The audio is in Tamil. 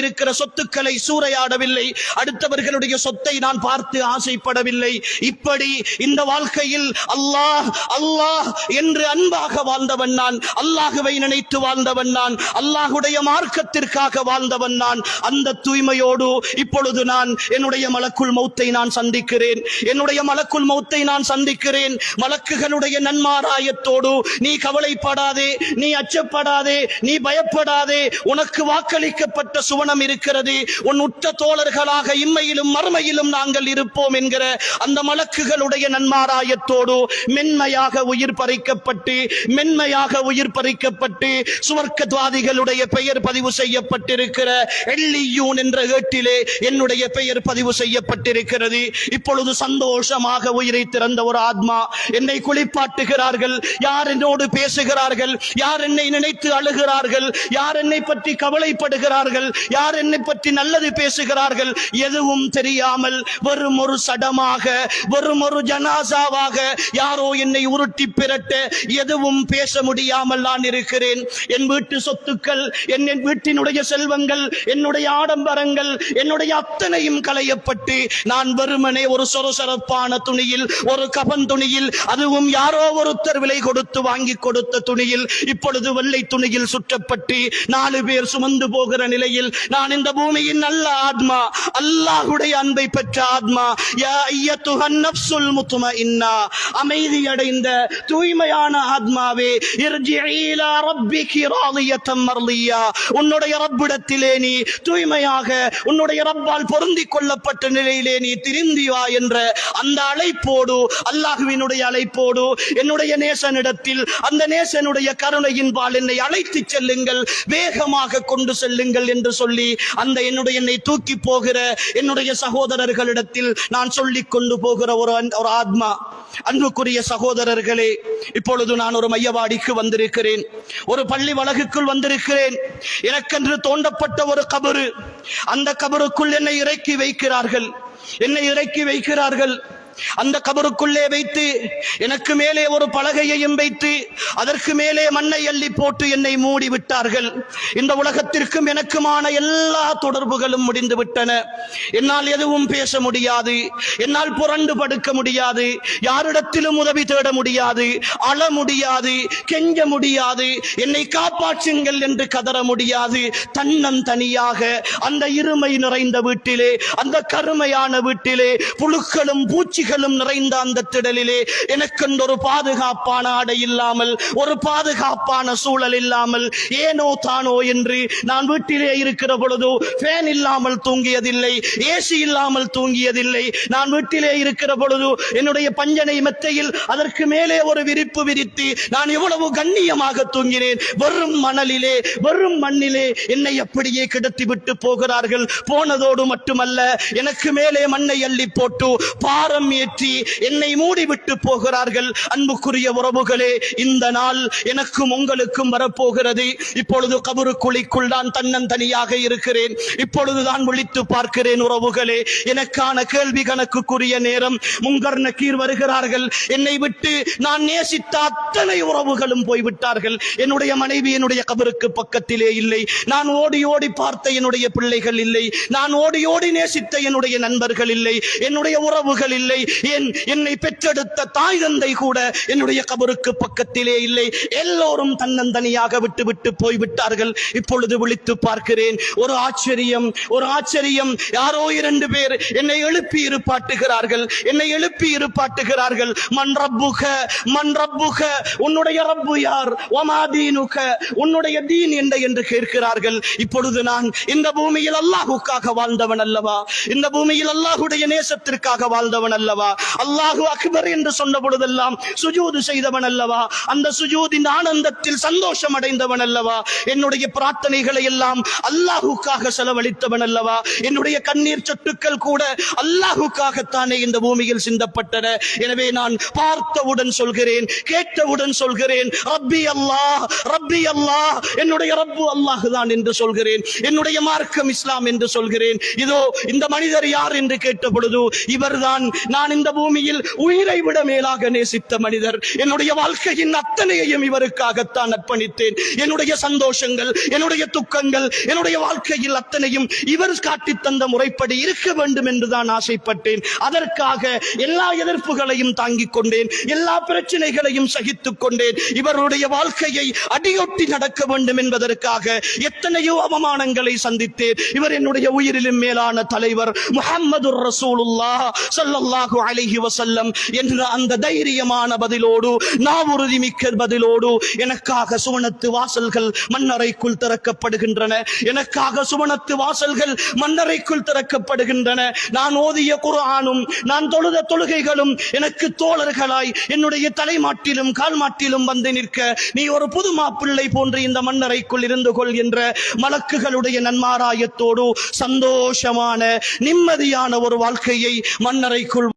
இருக்கிற சொத்துக்களை சூறையாடவில்லை. அடுத்தவர்களுடைய சொத்தை நான் பார்த்து ஆசைப்படவில்லை. இப்படி இந்த வாழ்க்கையில் அல்லாஹ் அல்லாஹ் என்று அன்பாக வாழ்ந்தவன் நான் அல்லாஹுவை நினைத்து வாழ்ந்தவன் நான் அல்லாஹுடைய மார்க்கத்திற்காக வாழ்ந்தவன் நான். அந்த தூய்மையோடு இப்பொழுது நான் என்னுடைய மலக்குள் மௌத்தை நான் சந்திக்கிறேன். என்னுடைய மலக்குள் மௌத்தை நான் சந்திக்கிறேன். மலக்குகளுடைய நன்மாராயத்தோடு நீ கவலைப்படாதே நீ அச்சப்படாதே நீ பயப்படாதே. உனக்கு வாக்களிக்கப்பட்ட சுவன் சுவனம் இருக்கிறது. உன் உற்ற தோழர்களாக இம்மையிலும் மறுமையிலும் நாங்கள் இருப்போம் என்கிற அந்த மலக்குகளுடைய நன்மாராயத்தோடு மென்மையாக உயிர் பறிக்கப்பட்டு மென்மையாக உயிர் பறிக்கப்பட்டு சுவர்க்கத்வாதிகளுடைய பெயர் பதிவு செய்யப்பட்டிருக்கிற எல்லியூன் என்ற ஏட்டிலே என்னுடைய பெயர் பதிவு செய்யப்பட்டிருக்கிறது. இப்பொழுது சந்தோஷமாக உயிரை திறந்த ஒரு ஆத்மா என்னை குளிப்பாட்டுகிறார்கள். யார் என்னோடு பேசுகிறார்கள்? யார் என்னை நினைத்து அழுகிறார்கள்? யார் என்னை பற்றி கவலைப்படுகிறார்கள்? யார் என்னை பற்றி நல்லது பேசுகிறார்கள்? எதுவும் தெரியாமல் வெறும் ஒரு சடமாக வெறும் ஒரு ஜனாசாவாக யாரோ என்னை உருட்டி பிரட்ட எதுவும் பேச முடியாமல் நான் இருக்கிறேன். என் வீட்டு சொத்துக்கள் என் என் வீட்டினுடைய செல்வங்கள் என்னுடைய ஆடம்பரங்கள் என்னுடைய அத்தனையும் களையப்பட்டு நான் வெறுமனே ஒரு சொரசொரப்பான துணியில் ஒரு கபன் துணியில் அதுவும் யாரோ ஒருத்தர் விலை கொடுத்து வாங்கி கொடுத்த துணியில் இப்பொழுது வெள்ளை துணியில் சுற்றப்பட்டு நாலு பேர் சுமந்து போகிற நிலையில் நான் இந்த பூமியின் நல்ல ஆத்மா அல்லாஹுடைய அன்பை பெற்ற ஆத்மா. யா ஐயத்துஹன் நஃப்சுல் அமைதி அடைந்த தூய்மையான ஆத்மாவே ரப்பிகி ராதியத்தம் மர்லியா. உன்னுடைய ரப்பிடத்திலே நீ தூய்மையாக உன்னுடைய ரப்பால் பொருந்தி கொள்ளப்பட்ட நிலையிலே நீ திருந்தி வா என்ற அந்த அழைப்போடு அல்லாஹுவினுடைய அழைப்போடு என்னுடைய நேசனிடத்தில் அந்த நேசனுடைய கருணையின் பால் என்னை அழைத்து செல்லுங்கள் வேகமாக கொண்டு செல்லுங்கள் என்று சொல்லி அந்த என்னுடைய என்னை தூக்கி போகிற என்னுடைய சகோதரர்களிடத்தில் நான் சொல்லி கொண்டு போகிற ஒரு அன்- ஒரு ஆத்மா அன்புக்குரிய சகோதரர்களே இப்பொழுது நான் ஒரு மையவாடிக்கு வந்திருக்கிறேன். ஒரு பள்ளி வழக்குக்குள் வந்திருக்கிறேன். எனக்கென்று தோண்டப்பட்ட ஒரு கபரு அந்த கபருக்குள் என்னை இறக்கி வைக்கிறார்கள். என்னை இறக்கி வைக்கிறார்கள். அந்த கபருக்குள்ளே வைத்து எனக்கு மேலே ஒரு பலகையையும் வைத்து அதற்கு மேலே மண்ணை அள்ளி போட்டு என்னை மூடி விட்டார்கள். இந்த உலகத்திற்கும் எனக்குமான எல்லா தொடர்புகளும் முடிந்து விட்டன. என்னால் எதுவும் பேச முடியாது. என்னால் புரண்டு படுக்க முடியாது. யாரிடத்திலும் உதவி தேட முடியாது. அழ முடியாது. கெஞ்ச முடியாது. என்னை காப்பாற்றுங்கள் என்று கதற முடியாது. தன்னன் தனியாக அந்த இருமை நிறைந்த வீட்டிலே அந்த கருமையான வீட்டிலே புழுக்களும் பூச்சிகளும் நிறைந்த அந்த திடலிலே எனக்கென்று ஒரு பாதுகாப்பான ஆடை இல்லாமல் ஒரு பாதுகாப்பான சூழல் இல்லாமல் ஏனோ தானோ என்று நான் வீட்டிலே இருக்கிற பொழுது ஃபேன் இல்லாமல் தூங்கியதில்லை ஏசி இல்லாமல் தூங்கியதில்லை. நான் வீட்டிலே இருக்கிற பொழுது என்னுடைய பஞ்சனை மெத்தையில் அதற்கு மேலே ஒரு விரிப்பு விரித்து நான் எவ்வளவு கண்ணியமாக தூங்கினேன். வெறும் மணலிலே வெறும் மண்ணிலே என்னை அப்படியே கிடத்தி விட்டு போகிறார்கள். போனதோடு மட்டுமல்ல எனக்கு மேலே மண்ணை அள்ளி போட்டு பாரம் ஏற்றி என்னை மூடிவிட்டு போகிறார்கள். அன்புக்குரிய உறவுகளே இந்த நாள் எனக்கும் உங்களுக்கும் வரப்போகிறது. இப்பொழுது கபரு குழிக்குள் தான் தன்னந்தனியாக இருக்கிறேன். இப்பொழுது நான் விழித்து பார்க்கிறேன் உறவுகளே. எனக்கான கேள்வி கணக்குக்குரிய நேரம். முங்கர் நக்கீர் வருகிறார்கள். என்னை விட்டு நான் நேசித்த அத்தனை உறவுகளும் போய்விட்டார்கள். என்னுடைய மனைவி என்னுடைய கபருக்கு பக்கத்திலே இல்லை. நான் ஓடி ஓடி பார்த்த என்னுடைய பிள்ளைகள் இல்லை. நான் ஓடி ஓடி நேசித்த என்னுடைய நண்பர்கள் இல்லை. என்னுடைய உறவுகள் இல்லை. இல்லை. என் என்னை பெற்றெடுத்த தாய் தந்தை கூட என்னுடைய கபருக்கு பக்கத்திலே இல்லை. எல்லோரும் தன்னந்தனியாக விட்டு விட்டு போய்விட்டார்கள். இப்பொழுது விழித்து பார்க்கிறேன். ஒரு ஆச்சரியம் ஒரு ஆச்சரியம். யாரோ இரண்டு பேர் என்னை எழுப்பி இருப்பாட்டுகிறார்கள். என்னை எழுப்பி இருப்பாட்டுகிறார்கள். மன் ரப்புக மன் ரப்புக உன்னுடைய ரப்பு யார்? ஒமா தீனுக உன்னுடைய தீன் என்ன? என்று கேட்கிறார்கள். இப்பொழுது நான் இந்த பூமியில் அல்லாஹுக்காக வாழ்ந்தவன் அல்லவா? இந்த பூமியில் அல்லாஹுடைய நேசத்திற்காக வாழ்ந்தவன் அல்ல அல்லவா? அல்லாஹு அக்பர் என்று சொன்ன பொழுதெல்லாம் சுஜூது செய்தவன் அல்லவா? அந்த சுஜூதின் ஆனந்தத்தில் சந்தோஷம் அடைந்தவன் அல்லவா? என்னுடைய பிரார்த்தனைகளை எல்லாம் அல்லாஹுக்காக செலவழித்தவன் அல்லவா? என்னுடைய கண்ணீர் சொட்டுக்கள் கூட அல்லாஹுக்காகத்தானே இந்த பூமியில் சிந்தப்பட்டன. எனவே நான் பார்த்தவுடன் சொல்கிறேன் கேட்டவுடன் சொல்கிறேன் ரப்பி அல்லாஹ் ரப்பி அல்லாஹ் என்னுடைய ரப்பு அல்லாஹ் தான் என்று சொல்கிறேன். என்னுடைய மார்க்கம் இஸ்லாம் என்று சொல்கிறேன். இதோ இந்த மனிதர் யார் என்று கேட்ட பொழுது இவர்தான் நான் இந்த பூமியில் உயிரை விட மேலாக நேசித்த மனிதர். என்னுடைய வாழ்க்கையின் அத்தனையையும் இவருக்காகத்தான் அர்ப்பணித்தேன். என்னுடைய சந்தோஷங்கள் என்னுடைய துக்கங்கள் என்னுடைய வாழ்க்கையில் அத்தனையும் இவர் காட்டி தந்த முறைப்படி இருக்க வேண்டும் என்றுதான் ஆசைப்பட்டேன். அதற்காக எல்லா எதிர்ப்புகளையும் தாங்கிக் கொண்டேன். எல்லா பிரச்சனைகளையும் சகித்துக் கொண்டேன். இவருடைய வாழ்க்கையை அடியொட்டி நடக்க வேண்டும் என்பதற்காக எத்தனையோ அவமானங்களை சந்தித்தேன். இவர் என்னுடைய உயிரிலும் மேலான தலைவர் முகமது ரசூலுல்லா சல்லல்லா சல்லல்லாஹு அலைஹி வசல்லம் என்ற அந்த தைரியமான பதிலோடு நாவுறுதி மிக்க பதிலோடு எனக்காக சுவனத்து வாசல்கள் மண்ணறைக்குள் திறக்கப்படுகின்றன. எனக்காக சுவனத்து வாசல்கள் மண்ணறைக்குள் திறக்கப்படுகின்றன. நான் ஓதிய குரானும் நான் தொழுத தொழுகைகளும் எனக்கு தோழர்களாய் என்னுடைய தலைமாட்டிலும் கால்மாட்டிலும் வந்து நிற்க நீ ஒரு புது மாப்பிள்ளை போன்று இந்த மண்ணறைக்குள் இருந்து கொள் என்ற மலக்குகளுடைய நன்மாராயத்தோடு சந்தோஷமான நிம்மதியான ஒரு வாழ்க்கையை மண்ணறைக்குள்